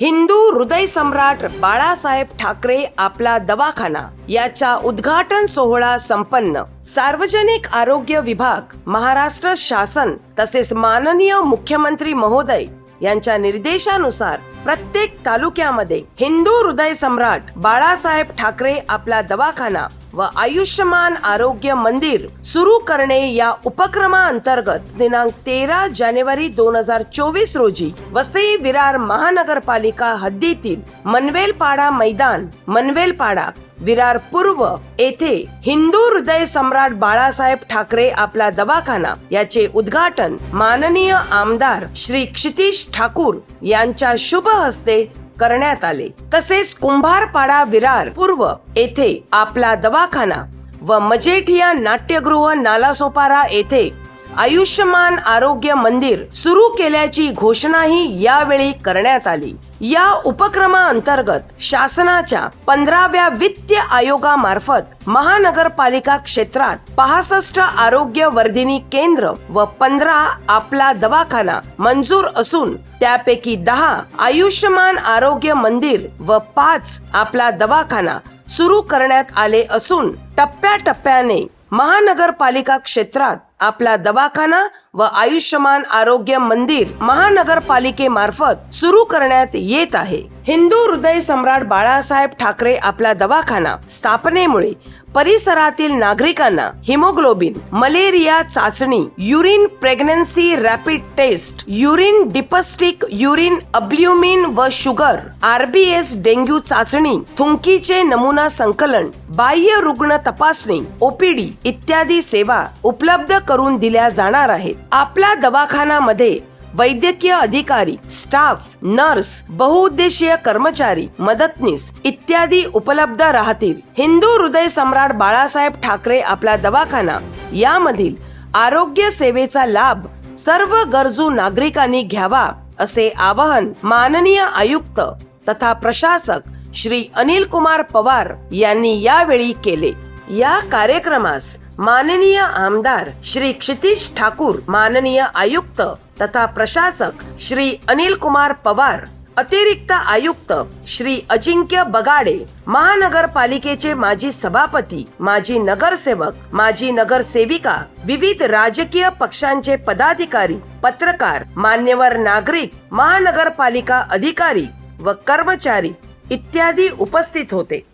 हिंदू हृदय सम्राट बाळासाहेब ठाकरे आपला दवाखाना. याचा उद्घाटन सोहळा संपन्न. सार्वजनिक आरोग्य विभाग महाराष्ट्र शासन तसेच माननीय मुख्यमंत्री महोदय यांच्या निर्देशानुसार प्रत्येक तालुक्यामध्ये हिंदू हृदय सम्राट बाळासाहेब ठाकरे आपला दवाखाना व आयुष्यमान आरोग्य मंदिर सुरू करणे या उपक्रमाअंतर्गत दिनांक तेरा जानेवारी दोन हजार चोवीस रोजी वसई विरार महानगरपालिका हद्दीतील मनवेलपाडा मैदान मनवेलपाडा विरार पूर्व येथे हिंदू हृदय सम्राट बाळासाहेब ठाकरे आपला दवाखाना याचे उद्घाटन माननीय आमदार श्री क्षितिश ठाकूर यांच्या शुभ हस्ते करण्यात आले. तसेच कुंभारपाडा विरार पूर्व येथे आपला दवाखाना व मजेठिया नाट्यगृह नालासोपारा येथे आयुष्यमान आरोग्य मंदिर सुरू केल्याची घोषणाही यावेळी करण्यात आली. या उपक्रमाअंतर्गत शासनाच्या पंधराव्या वित्त आयोगामार्फत महानगरपालिका क्षेत्रात पासष्ट आरोग्य वर्धिनी केंद्र व पंधरा आपला दवाखाना मंजूर असून त्यापैकी दहा आयुष्यमान आरोग्य मंदिर व पाच आपला दवाखाना सुरू करण्यात आले असून टप्प्याटप्प्याने महानगरपालिका क्षेत्रात आपला दवाखाना व आयुष्यमान आरोग्य मंदिर महानगरपालिकेमार्फत सुरू करण्यात येत आहे. हिंदू हृदय सम्राट बाळासाहेब ठाकरे आपला दवाखाना स्थापनेमुळे परिसरातील नागरिकांना हिमोग्लोबिन मलेरिया चाचणी urine pregnancy rapid test urine dipstick urine अब्ल्युमिन व शुगर आरबीएस डेंग्यू चाचणी थुंकीचे नमुना संकलन बाह्य रुग्ण तपासणी ओपीडी इत्यादी सेवा उपलब्ध करून दिल्या जाणार आहेत. आपला दवाखानामध्ये वैद्यकीय अधिकारी स्टाफ नर्स बहुउद्देशीय कर्मचारी मदतनीस इत्यादी उपलब्ध राहतील. हिंदू हृदय सम्राट बाळासाहेब ठाकरे आपला दवाखाना यामधील आरोग्य सेवेचा लाभ सर्व गरजू नागरिकांनी घ्यावा असे आवाहन माननीय आयुक्त तथा प्रशासक श्री अनिल कुमार पवार यांनी यावेळी केले. या कार्यक्रमास माननीय आमदार श्री क्षितिश ठाकूर माननीय आयुक्त तथा प्रशासक श्री अनिल कुमार पवार अतिरिक्त आयुक्त श्री अजिंक्य बगाडे महानगरपालिकेचे माजी सभापती माजी नगरसेवक माजी नगरसेविका विविध राजकीय पक्षांचे पदाधिकारी पत्रकार मान्यवर नागरिक महानगरपालिका अधिकारी व कर्मचारी इत्यादी उपस्थित होते.